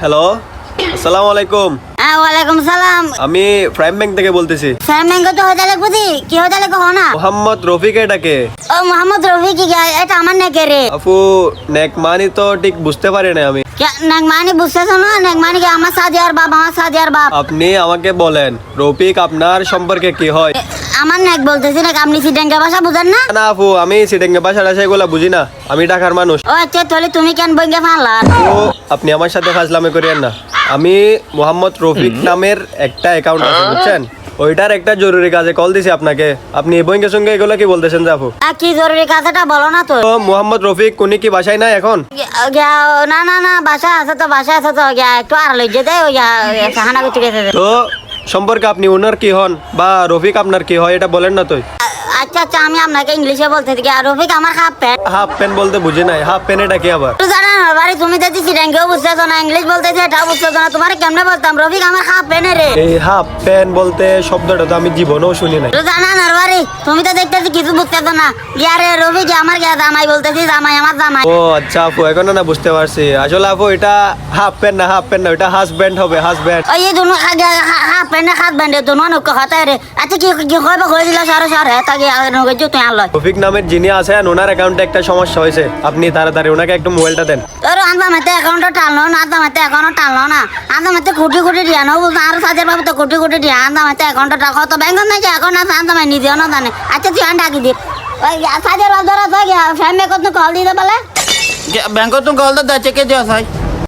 Hello আসসালামু আলাইকুম হ্যাঁ ওয়ালাইকুম সালাম। আমি প্রাইম ব্যাংক থেকে বলতেছি। প্রাইম ব্যাংক তো হতে লাগবে দি কি হতে লাগবে না? মোহাম্মদ রফিক এটাকে ও মোহাম্মদ রফিক এটা আমার নেকে রে। আপু নেক মানি তো ঠিক বুঝতে পারি না আমি। বুঝতেছ না কি আমার সাদিয়ার বাপ আমার সাদিয়ার বাপ আপনি আমাকে বলেন রফিক আপনার সম্পর্কে কি হয়? আমার নেক বলতেছি না আপনি সিডেঙ্গা ভাষা বুঝেন না? না আপু আমি সিডেঙ্গা ভাষা টাসা এগুলা বুঝি না। আমি ঢাকার মানুষ। ও আচ্ছা তাহলে তুমি কেন বইঙ্গা ফালা? আপনি আমার সাথে ফাজলামে করিয়েন না। আমি মোহাম্মদ রফিক নামের একটা অ্যাকাউন্ট আছে বুঝছেন? ওইটার একটা জরুরি কাজে কল দিছি আপনাকে। আপনি এই বইঙ্গের সঙ্গে এগুলো কি বলতেছেন আ, কি জরুরি কাজটা বলো না তো। তো মোহাম্মদ রফিক উনি কি বাসায় না এখন? না না না বাসা আছে তো বাসা আছে তো গিয়া একটু আর লই যেতে ওই সাহানা করতে গেছে তো সম্পর্কে আপনি ওনার কি হন বা রফিক আপনার কি হয় এটা বলেন না তো আচ্ছা আচ্ছা আমি আপনাকে ইংলিশে বলতে থাকি। আর রফিক আমার হাফ প্যান্ট হাফ প্যান্ট বলতে বুঝি নাই। হাফ প্যান্ট এটা কি আবার? বাড়ি তুমি দেখছি সিডেঙ্গেও বুঝতেছো না ইংলিশ বলতেছি এটাও বুঝতেছো না তোমার কেমনে বলতাম? রফিক আমার হাফ প্যান্ট রে। এই হাফ প্যান্ট বলতে শব্দটা তো আমি জীবনেও শুনি নাই। তো জানা না বাড়ি তুমি তো দেখতেছি কিছু বুঝতেছো না। ইয়ারে রফিক আমার গিয়া জামাই বলতেছি? জামাই আমার জামাই। ও আচ্ছা আপু এখন না বুঝতে পারছি। আসলে আপু এটা হাফ প্যান্ট না হাফ প্যান্ট না এটা হাজব্যান্ড হবে হাজব্যান্ড ওই এই দুনো হাফ প্যান্ট হাত ব্যান্ডে দুনো নৌকা হতায় রে। আচ্ছা কি কি কইবা কই দিলা সারে সারে তাকে নৌকা জুতো আনলো রফিক নামের যিনি আছেন ওনার অ্যাকাউন্টে একটা সমস্যা হয়েছে। আপনি তাড়াতাড়ি ওনাকে একটু মোবাইলটা দেন। তোর আন্দামাতে অ্যাকাউন্টে টানলো না, আন্দামাতে অ্যাকাউন্টে টানলো না। আন্দামাতে কোটি কোটি দিয়া না বলতো আর সাজের বাবু তো কোটি কোটি দিয়া। আন্দামাতে অ্যাকাউন্টে টাকা তো ব্যাংক না যে অ্যাকাউন্ট আছে আন্দা মাই নিজেও না জানে আচ্ছা তুই আন ডাকি দি। ওই সাজের বাবু ধরা তো ফ্যামিলি কত কল দিতে বলে তো কল তো দেখে দিও সাই